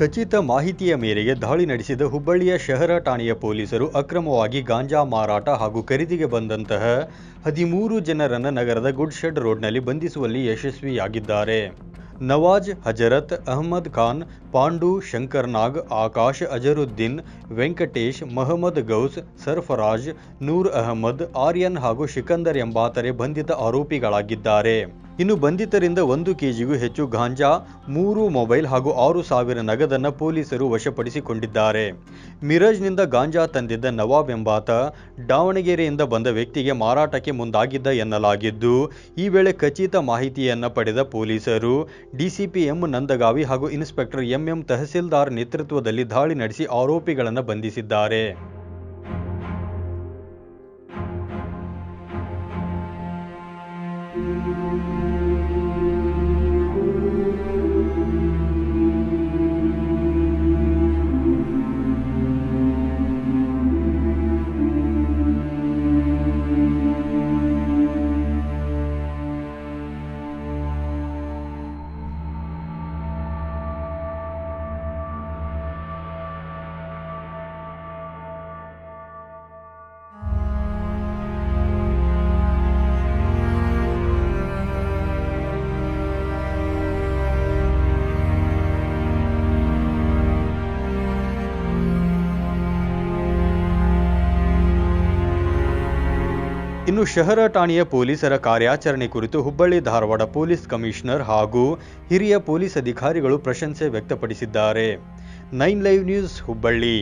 ಖಚಿತ ಮಾಹಿತಿಯ ಮೇರೆಗೆ ದಾಳಿ ನಡೆಸಿದ ಹುಬ್ಬಳ್ಳಿಯ ಶಹರ ಠಾಣೆಯ ಪೊಲೀಸರು ಅಕ್ರಮವಾಗಿ ಗಾಂಜಾ ಮಾರಾಟ ಹಾಗೂ ಖರೀದಿಗೆ ಬಂದಂತಹ ಹದಿಮೂರು ಜನರನ್ನು ನಗರದ ಗುಡ್ ಶೆಡ್ ರೋಡ್ನಲ್ಲಿ ಬಂಧಿಸುವಲ್ಲಿ ಯಶಸ್ವಿಯಾಗಿದ್ದಾರೆ. ನವಾಜ್, ಹಜರತ್, ಅಹಮದ್ ಖಾನ್, ಪಾಂಡು ಶಂಕರ್ನಾಗ್ ಆಕಾಶ್, ಅಜರುದ್ದೀನ್, ವೆಂಕಟೇಶ್ ಮಹಮ್ಮದ್ ಗೌಸ್, ಸರ್ಫರಾಜ್, ನೂರ್ ಅಹಮದ್, ಆರ್ಯನ್ ಹಾಗೂ ಶಿಕಂದರ್ ಎಂಬಾತರೆ ಬಂಧಿತ ಆರೋಪಿಗಳಾಗಿದ್ದಾರೆ. ಇನ್ನು ಬಂಧಿತರಿಂದ ಒಂದು ಕೆಜಿಗೂ ಹೆಚ್ಚು ಗಾಂಜಾ, ಮೂರು ಮೊಬೈಲ್ ಹಾಗೂ ಆರು ಸಾವಿರ ನಗದನ್ನು ಪೊಲೀಸರು ವಶಪಡಿಸಿಕೊಂಡಿದ್ದಾರೆ. ಮಿರಜ್ನಿಂದ ಗಾಂಜಾ ತಂದಿದ್ದ ನವಾಬ್ ಎಂಬಾತ ದಾವಣಗೆರೆಯಿಂದ ಬಂದ ವ್ಯಕ್ತಿಗೆ ಮಾರಾಟಕ್ಕೆ ಮುಂದಾಗಿದ್ದ ಎನ್ನಲಾಗಿದ್ದು, ಈ ವೇಳೆ ಖಚಿತ ಮಾಹಿತಿಯನ್ನು ಪಡೆದ ಪೊಲೀಸರು ಡಿಸಿಪಿ ಎಂ ನಂದಗಾವಿ ಹಾಗೂ ಇನ್ಸ್ಪೆಕ್ಟರ್ ಎಂಎಂ ತಹಸೀಲ್ದಾರ್ ನೇತೃತ್ವದಲ್ಲಿ ದಾಳಿ ನಡೆಸಿ ಆರೋಪಿಗಳನ್ನು ಬಂಧಿಸಿದ್ದಾರೆ. ಇನ್ನು ಶಹರ ಠಾಣೆಯ ಪೊಲೀಸರ ಕಾರ್ಯಾಚರಣೆ ಕುರಿತು ಹುಬ್ಬಳ್ಳಿ ಧಾರವಾಡ ಪೊಲೀಸ್ ಕಮಿಷನರ್ ಹಾಗೂ ಹಿರಿಯ ಪೊಲೀಸ್ ಅಧಿಕಾರಿಗಳು ಪ್ರಶಂಸೆ ವ್ಯಕ್ತಪಡಿಸಿದ್ದಾರೆ. Nine live news Hubballi.